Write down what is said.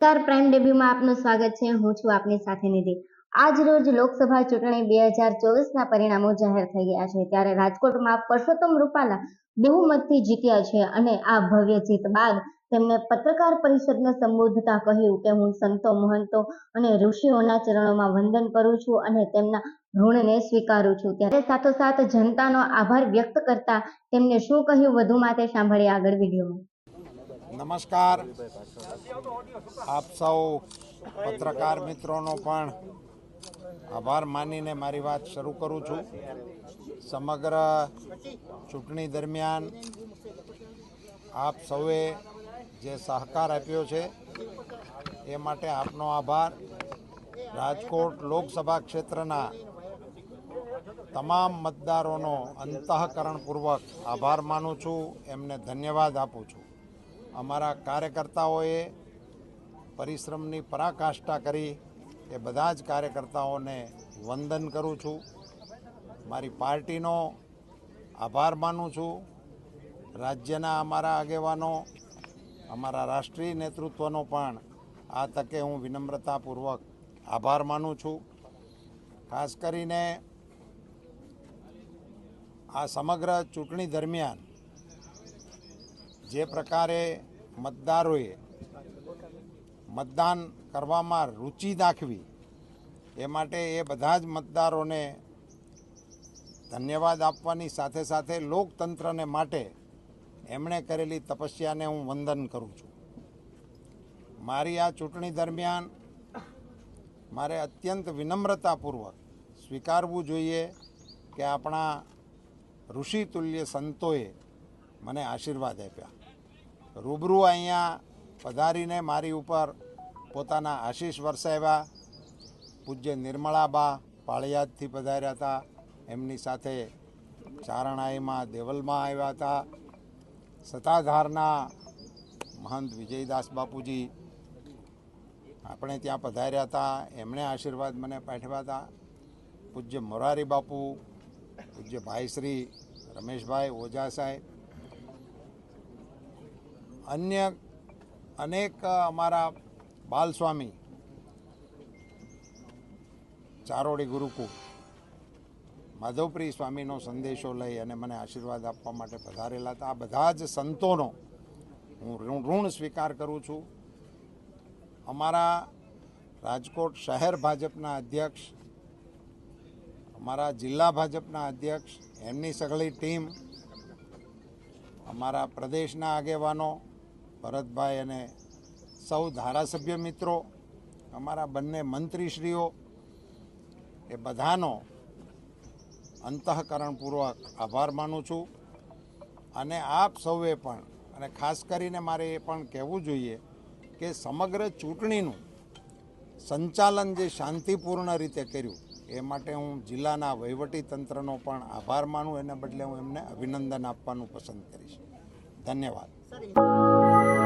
Star prime ડેબ્યુમાં આપનું સ્વાગત છે. હું છું આપની સાથે નિધિ. આજ રોજ લોકસભા ચૂંટણી બે હજાર ચોવીસના પરિણામો જાહેર થઈ ગયા છે. ત્યારે રાજકોટમાં પરસોત્તમ રૂપાલા બહુમતથી જીત્યા છે અને આ ભવ્ય જીત બાદ તેમણે પત્રકાર પરિષદને સંબોધતા કહ્યું કે હું સંતો, મહંતો અને ઋષિઓના ચરણોમાં વંદન કરું છું અને તેમના ઋણને સ્વીકારું છું. ત્યારે સાથોસાથ જનતાનો આભાર વ્યક્ત કરતા તેમને શું કહ્યું? વધુમાં તે સાંભળીએ આગળ વિડીયોમાં. નમસ્કાર. આપ સૌ પત્રકાર મિત્રોનો પણ આભાર માનીને મારી વાત શરૂ કરું છું. સમગ્ર ચૂંટણી દરમિયાન આપ સૌએ જે સહકાર આપ્યો છે, એ માટે આપનો આભાર. રાજકોટ લોકસભા ક્ષેત્રના તમામ મતદારોનો અંતઃકરણપૂર્વક આભાર માનું છું. એમને ધન્યવાદ આપું છું. અમારા કાર્યકર્તાઓએ પરિશ્રમની પરાકાષ્ઠા કરી એ બધા જ કાર્યકર્તાઓને વંદન કરું છું. મારી પાર્ટીનો આભાર માનું છું. રાજ્યના અમારા આગેવાનો, અમારા રાષ્ટ્રીય નેતૃત્વનો પણ આ તકે હું વિનમ્રતાપૂર્વક આભાર માનું છું. ખાસ કરીને આ સમગ્ર ચૂંટણી દરમિયાન જે પ્રકારે મતદારોએ મતદાન કરવામાં રુચિ દાખવી, એ માટે એ બધા જ મતદારોને ધન્યવાદ આપવાની સાથે સાથે લોકતંત્રને માટે એમણે કરેલી તપસ્યાને હું વંદન કરું છું. મારી આ ચૂંટણી દરમિયાન મારે અત્યંત વિનમ્રતાપૂર્વક સ્વીકારવું જોઈએ કે આપણા ઋષિતુલ્ય સંતોએ મને આશીર્વાદ આપ્યા. રૂબરૂ અહીંયા પધારીને મારી ઉપર પોતાના આશીષ વરસાવ્યા. પૂજ્ય નિર્મળાબા પાળિયાદથી પધાર્યા હતા. એમની સાથે ચારણાઈમાં દેવલમાં આવ્યા હતા. સતાધારના મહંત વિજયદાસ બાપુજી આપણે ત્યાં પધાર્યા હતા. એમણે આશીર્વાદ મને પાઠવ્યા હતા. પૂજ્ય મોરારી બાપુ, પૂજ્ય ભાઈશ્રી રમેશભાઈ ઓઝા સાહેબ અન્ય અનેક અમારા બાલસ્વામી, ચારોડી ગુરુકુળ, માધવપ્રિય સ્વામીનો સંદેશો લઈ અને મને આશીર્વાદ આપવા માટે પધારેલા હતા. આ બધા જ સંતોનો હું ઋણ ઋણ સ્વીકાર કરું છું. અમારા રાજકોટ શહેર ભાજપના અધ્યક્ષ, અમારા જિલ્લા ભાજપના અધ્યક્ષ, એમની સઘળી ટીમ, અમારા પ્રદેશના આગેવાનો ભરતભાઈ અને સૌ ધારાસભ્ય મિત્રો, અમારા બંને મંત્રીશ્રીઓ, એ બધાનો અંતઃકરણપૂર્વક આભાર માનું છું. અને આપ સૌએ પણ, અને ખાસ કરીને મારે એ પણ કહેવું જોઈએ કે સમગ્ર ચૂંટણીનું સંચાલન જે શાંતિપૂર્ણ રીતે કર્યું, એ માટે હું જિલ્લાના વહીવટી તંત્રનો પણ આભાર માનું. એના બદલે હું એમને અભિનંદન આપવાનું પસંદ કરીશ. ધન્યવાદ. passarinho.